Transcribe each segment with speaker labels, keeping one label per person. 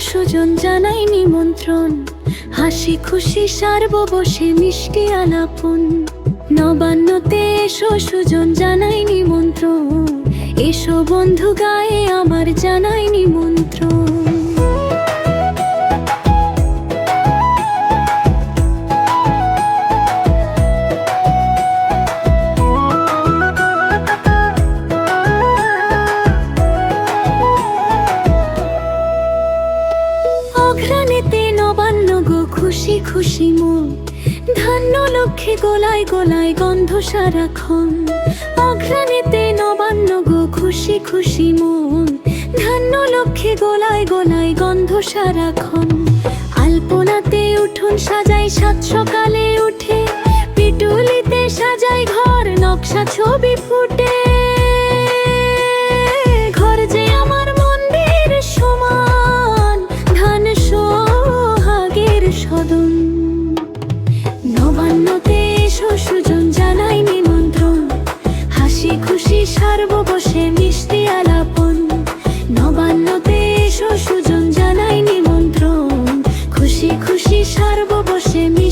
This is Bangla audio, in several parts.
Speaker 1: সুজন জানাই নিমন্ত্রণ। হাসি খুশি সারব বসে মিষ্টি আলাপন। নবান্নতে এসো, সুজন জানাই নিমন্ত্রণ। এসো বন্ধু গায়ে আমার জানাই নিমন্ত্রণ। অঘ্রাণেতে নবান্ন গো, খুশি খুশি মন। ধান্য লক্ষ্যে গোলায় গোলায় গন্ধ সারাক্ষণ অঘ্রাণেতে নবান্ন গো, খুশি খুশি মন। ধান্য লক্ষ্যে গোলায় গোলায় গন্ধ সারাক্ষণ আলপনাতে উঠুন সাজাই সাত সকালে খুশি সারব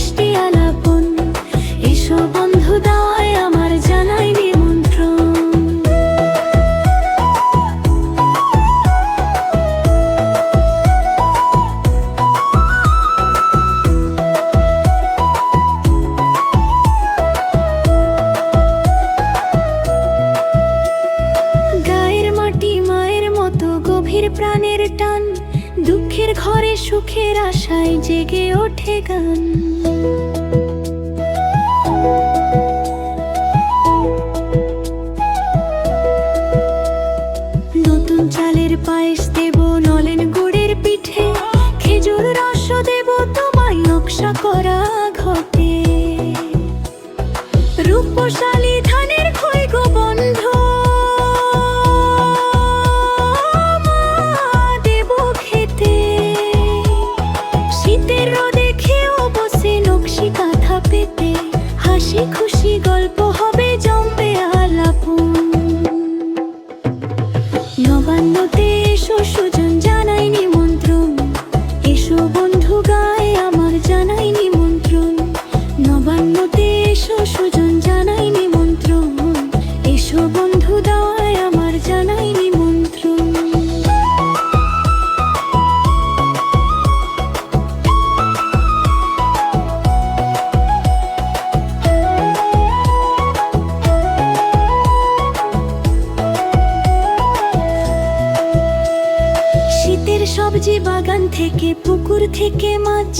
Speaker 1: সুখের আশায় জেগে ওঠে গান। নতুন চালের পায়েস দেব, নলেন গুড়ের পিঠে। খেজুর রস দেব, তোমায় নকশা করা ঘটে। রূপশালী বাগান থেকে, পুকুর থেকে মাছ।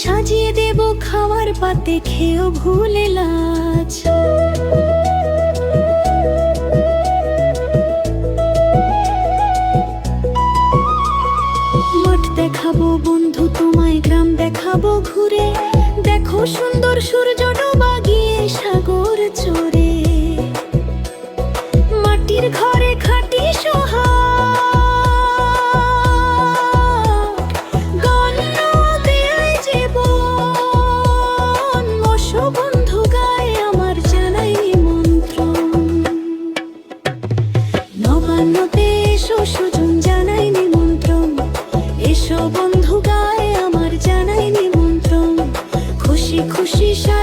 Speaker 1: সাজিয়ে দেব খাওয়ার পাতে, খেয়েও ভুলে মাঠ দেখাবো বন্ধু, তোমায় গ্রাম দেখাবো ঘুরে। দেখো সুন্দর সূর্য জানাই এসো বন্ধু আমার জানাই খুশি খুশি সা